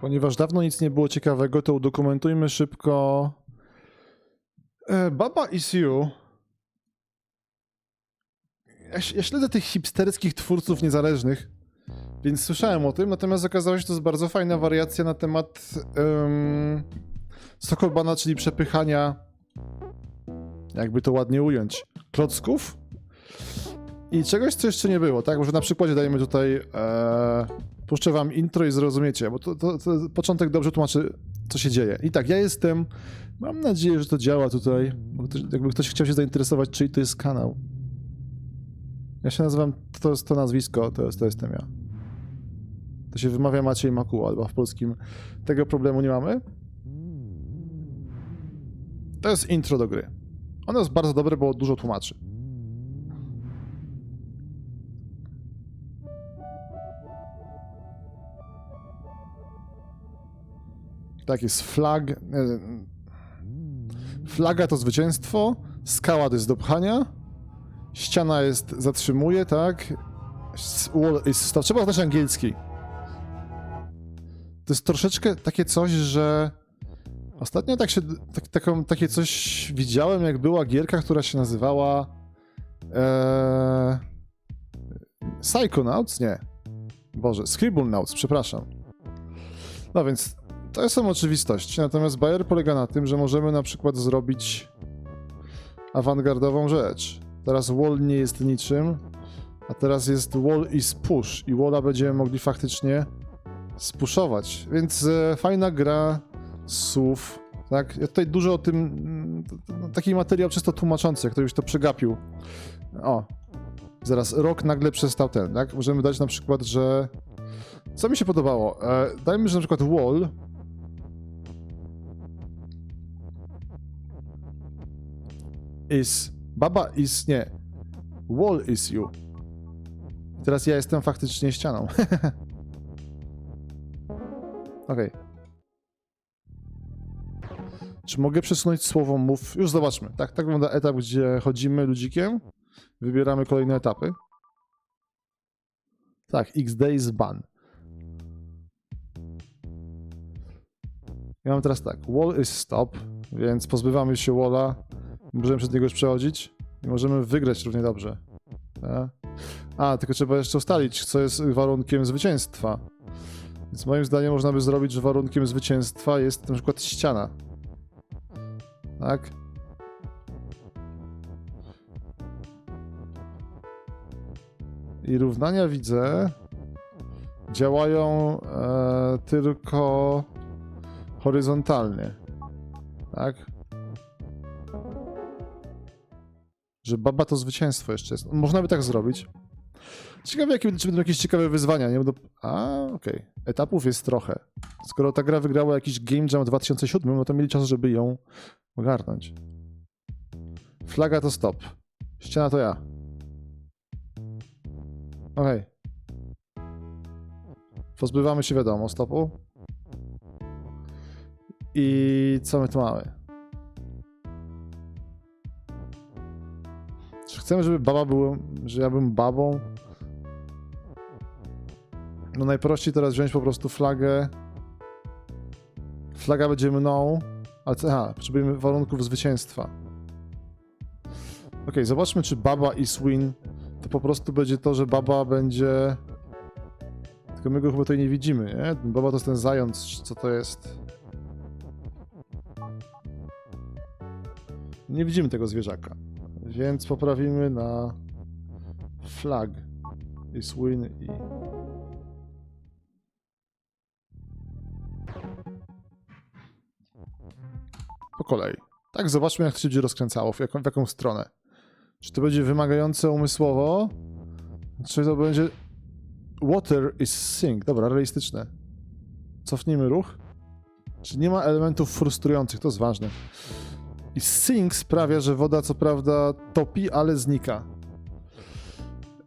Ponieważ dawno nic nie było ciekawego, to udokumentujmy szybko. E, Baba is you. Ja, śledzę tych hipsterskich twórców niezależnych, więc słyszałem o tym, natomiast okazało się, że to jest bardzo fajna wariacja na temat um, Sokolbana, czyli przepychania, jakby to ładnie ująć, klocków i czegoś, co jeszcze nie było, tak? Może na przykładzie dajemy tutaj, e, puszczę wam intro i zrozumiecie, bo to, to, to początek dobrze tłumaczy, co się dzieje. I tak, ja jestem, mam nadzieję, że to działa tutaj, ktoś, jakby ktoś chciał się zainteresować, czyj to jest kanał. Ja się nazywam, to jest to nazwisko, to, jest, to jestem ja. To się wymawia Maciej Makuła, albo w polskim tego problemu nie mamy. To jest intro do gry. Ono jest bardzo dobre, bo dużo tłumaczy. Tak jest flag. e, Flaga to zwycięstwo, skała to jest do pchania, ściana jest zatrzymuje, tak? Wall is stop. Trzeba znać angielski. To jest troszeczkę takie coś, że ostatnio tak się, tak, taką, takie coś widziałem, jak była gierka, która się nazywała e, Psychonauts? Nie. Boże, Scribblenauts, przepraszam. No więc to są oczywistości, natomiast Bayer polega na tym, że możemy na przykład zrobić awangardową rzecz. Teraz wall nie jest niczym, a teraz jest wall is push i walla będziemy mogli faktycznie spuszować, więc e, fajna gra słów, tak? Ja tutaj dużo o tym, mm, taki materiał czysto tłumaczący, jak ktoś to przegapił. O, zaraz, rok nagle przestał ten, tak? Możemy dać na przykład, że co mi się podobało? E, dajmy, że na przykład wall is, baba is, nie, wall is you. Teraz ja jestem faktycznie ścianą. Okej. Czy mogę przesunąć słowo move? Już zobaczmy. Tak, tak wygląda etap, gdzie chodzimy ludzikiem. Wybieramy kolejne etapy. Tak, x days ban. Ja mam teraz tak, wall is stop, więc pozbywamy się walla, możemy przez niego już przechodzić i możemy wygrać równie dobrze. Tak? A, tylko trzeba jeszcze ustalić, co jest warunkiem zwycięstwa. Więc moim zdaniem można by zrobić, że warunkiem zwycięstwa jest na przykład ściana. Tak? I równania widzę działają e, tylko horyzontalnie. Tak? Że baba to zwycięstwo jeszcze jest. Można by tak zrobić. Ciekawe, jakie czy będą jakieś ciekawe wyzwania, nie? Będą... A, okej. Etapów jest trochę. Skoro ta gra wygrała jakiś Game Jam w 2007, no to mieli czas, żeby ją ogarnąć. Flaga to stop. Ściana to ja. Okej. Pozbywamy się, wiadomo, stopu. I co my tu mamy? Chcemy, żeby baba była, że ja bym babą? No najprościej teraz wziąć po prostu flagę. Flaga będzie mną, ale aha, potrzebujemy warunków zwycięstwa. Ok, zobaczmy, czy baba i swin to po prostu będzie to, że baba będzie. Tylko my go chyba tutaj nie widzimy, nie? Baba to jest ten zając, co to jest? Nie widzimy tego zwierzaka. Więc poprawimy na flag i swin i po kolei. Tak, zobaczmy, jak to się będzie rozkręcało, w jaką, w jaką stronę. Czy to będzie wymagające umysłowo, czy to będzie water is sink. Dobra, realistyczne. Cofnijmy ruch. Czy nie ma elementów frustrujących, to jest ważne. I sink sprawia, że woda co prawda topi, ale znika.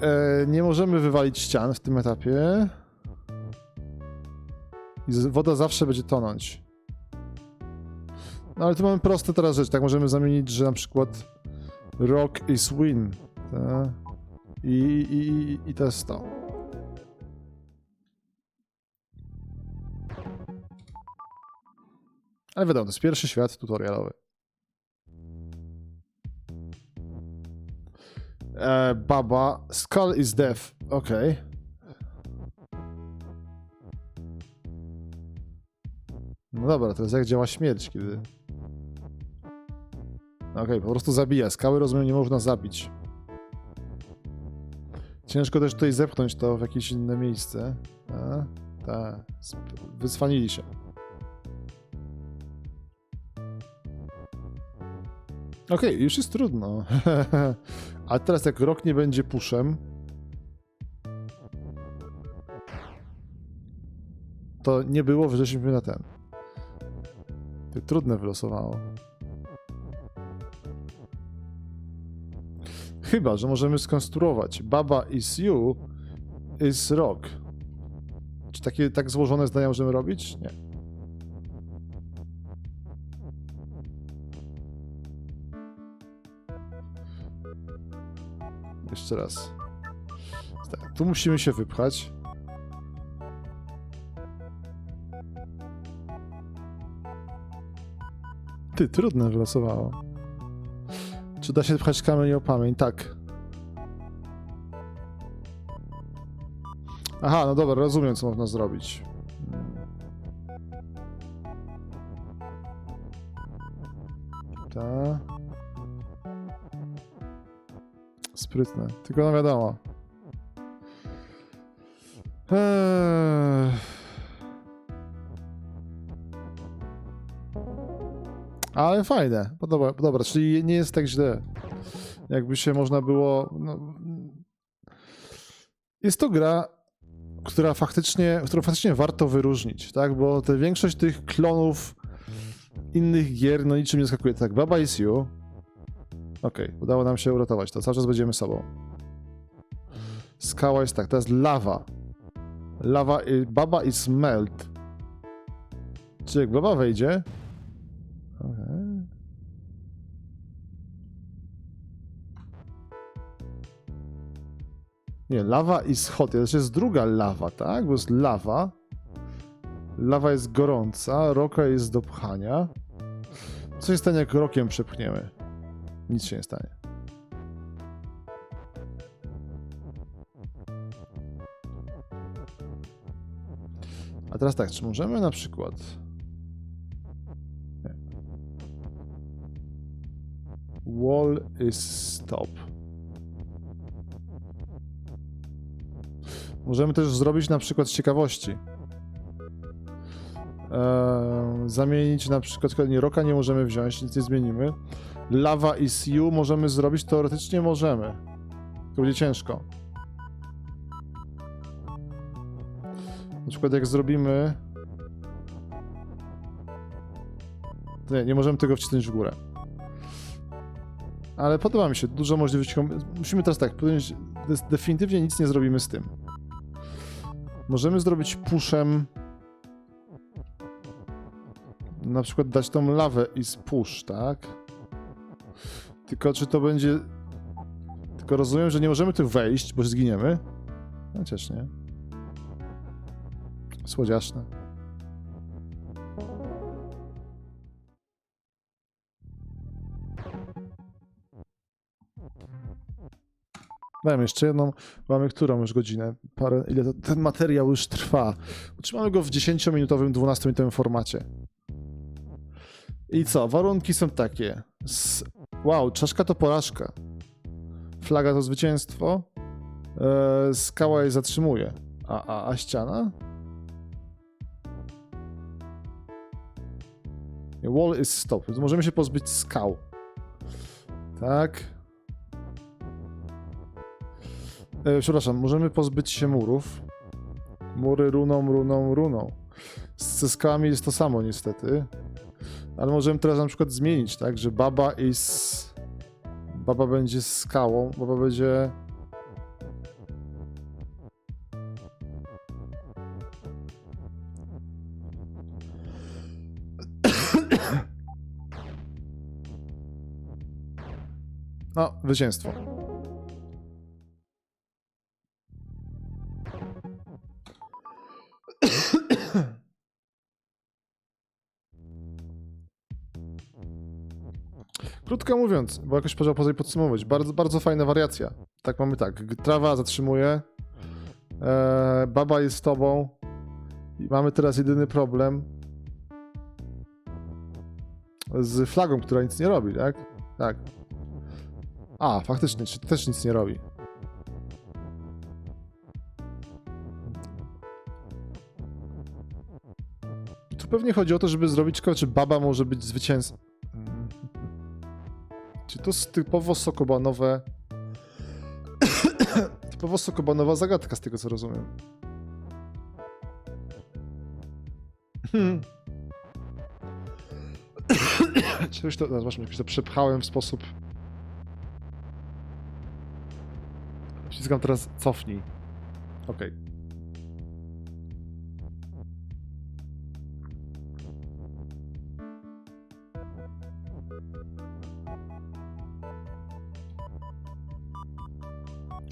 E, nie możemy wywalić ścian w tym etapie. I woda zawsze będzie tonąć. No ale tu mamy proste teraz rzecz, tak? Możemy zamienić, że na przykład rock is win. I, i, i, I to jest to. Ale wiadomo, to jest pierwszy świat tutorialowy. E, baba, skull is deaf. Okej. No dobra, jest jak działa śmierć, kiedy... Okej, po prostu zabija. Skały, rozumiem, nie można zabić. Ciężko też tutaj zepchnąć to w jakieś inne miejsce. A, tak. Wycwanili się. Okej, już jest trudno. A teraz jak rok nie będzie puszem, to nie było, wrześliśmy na ten. Ty trudne wylosowało. Chyba, że możemy skonstruować Baba is you is rock. Czy takie tak złożone zdania możemy robić? Nie. Jeszcze raz. Tak, tu musimy się wypchać. Ty, trudne wylosowało. Czy da się pchać kamień o pamięć? Tak. Aha, no dobra, rozumiem, co można zrobić. Ta. Sprytne. Tylko no wiadomo. Eee. Ale fajne. Podoba, dobra, czyli nie jest tak źle. Jakby się można było. No, jest to gra, która faktycznie, którą faktycznie warto wyróżnić, tak? Bo te większość tych klonów innych gier no niczym nie skakuje. Tak, Baba is You. Okej, udało nam się uratować to. Cały czas będziemy sobą. Skała jest tak, to jest lawa. Lawa, y, baba is melt. Czy jak baba wejdzie? Okej. Nie, lawa is hot. To jest druga lawa, tak? Bo jest lawa. Lawa jest gorąca, roka jest do pchania. Co się stanie, jak rokiem przepchniemy? Nic się nie stanie. A teraz tak, czy możemy na przykład... Nie. Wall is stop. Możemy też zrobić na przykład z ciekawości. Eee, zamienić na przykład, nie, roka nie możemy wziąć, nic nie zmienimy. Lava is you możemy zrobić, teoretycznie możemy. To będzie ciężko. Na przykład jak zrobimy... Nie, nie możemy tego wcisnąć w górę. Ale podoba mi się, dużo możliwości. Musimy teraz tak, definitywnie nic nie zrobimy z tym. Możemy zrobić pushem. Na przykład dać tą lawę i spush, tak? Tylko czy to będzie. Tylko rozumiem, że nie możemy tu wejść, bo zginiemy. Chociaż nie. Słodziaszne. Dajmy jeszcze jedną. Mamy którą już godzinę? Parę, ile to, ten materiał już trwa? Utrzymamy go w 10-minutowym, 12-minutowym formacie. I co? Warunki są takie. S wow, czaszka to porażka. Flaga to zwycięstwo. E, skała je zatrzymuje. A, a, a ściana? Wall is stop. Więc możemy się pozbyć skał. Tak. E, przepraszam, możemy pozbyć się murów. Mury runą, runą, runą. Ze skałami jest to samo niestety. Ale możemy teraz na przykład zmienić, tak, że baba is... Baba będzie skałą, baba będzie... No, zwycięstwo. Krótko mówiąc, bo jakoś potrzeba pozwolić podsumować, bardzo, bardzo fajna wariacja. Tak mamy tak, trawa zatrzymuje, e, baba jest z tobą i mamy teraz jedyny problem z flagą, która nic nie robi, tak? Tak. A, faktycznie, też nic nie robi. Tu pewnie chodzi o to, żeby zrobić czy baba może być zwycięzcą. Mm. Czy to jest typowo sokobanowe. typowo sokobanowa zagadka, z tego co rozumiem. Hmm. Czegoś to. Zobaczmy, jakoś to przepchałem w sposób. Wciskam teraz cofnij. Okej.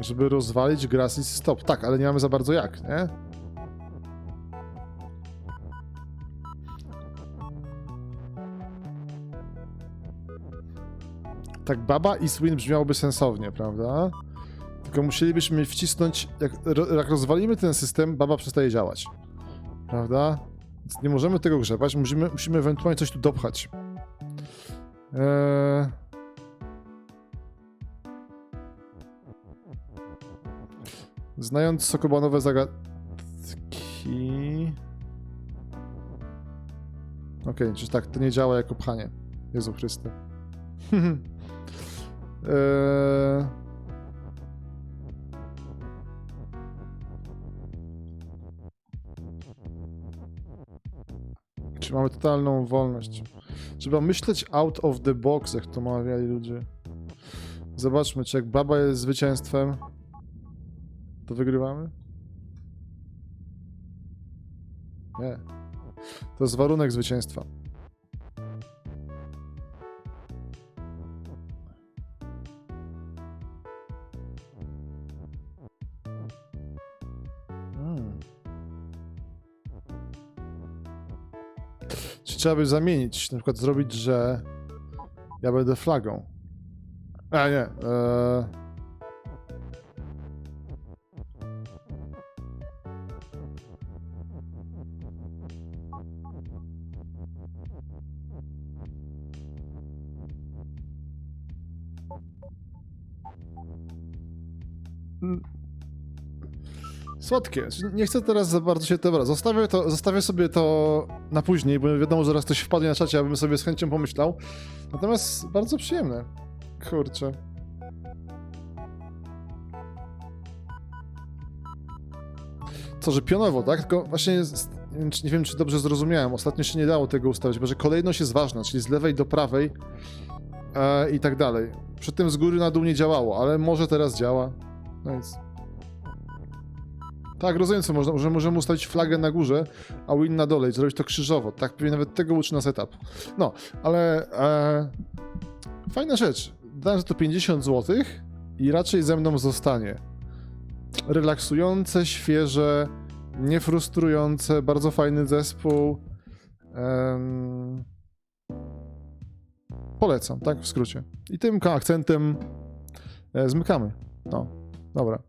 Żeby rozwalić Grass is stop. Tak, ale nie mamy za bardzo jak, nie? Tak, Baba i Swin brzmiałoby sensownie, prawda? Tylko musielibyśmy wcisnąć, jak, jak rozwalimy ten system, Baba przestaje działać. Prawda? Więc nie możemy tego grzebać, musimy, musimy ewentualnie coś tu dopchać. Eee... Znając sokobanowe zagadki... Okej, czy tak, to nie działa jako pchanie. Jezu Chryste. eee... Czy mamy totalną wolność? Trzeba myśleć out of the box, jak to mawiali ludzie. Zobaczmy, czy jak baba jest zwycięstwem, to wygrywamy? Nie. To jest warunek zwycięstwa. Hmm. Czy trzeba by zamienić? Na przykład zrobić, że ja będę flagą. A nie. Eee... Słodkie. Nie chcę teraz za bardzo się dobra. Zostawię, to, zostawię sobie to na później, bo wiadomo, że zaraz ktoś wpadnie na czacie, abym sobie z chęcią pomyślał. Natomiast bardzo przyjemne. Kurczę. Co, że pionowo, tak? Tylko właśnie jest, nie wiem, czy- nie wiem, czy dobrze zrozumiałem. Ostatnio się nie dało tego ustawić, bo że kolejność jest ważna, czyli z lewej do prawej e, i tak dalej. Przy tym z góry na dół nie działało, ale może teraz działa. No więc. Tak, rozumiem co można, że możemy ustawić flagę na górze, a win na dole i zrobić to krzyżowo. Tak pewnie nawet tego uczy nas etap. No, ale e, fajna rzecz. Dałem za to 50 zł i raczej ze mną zostanie. Relaksujące, świeże, niefrustrujące, bardzo fajny zespół. Polecam, tak w skrócie. I tym akcentem e, zmykamy. No, dobra.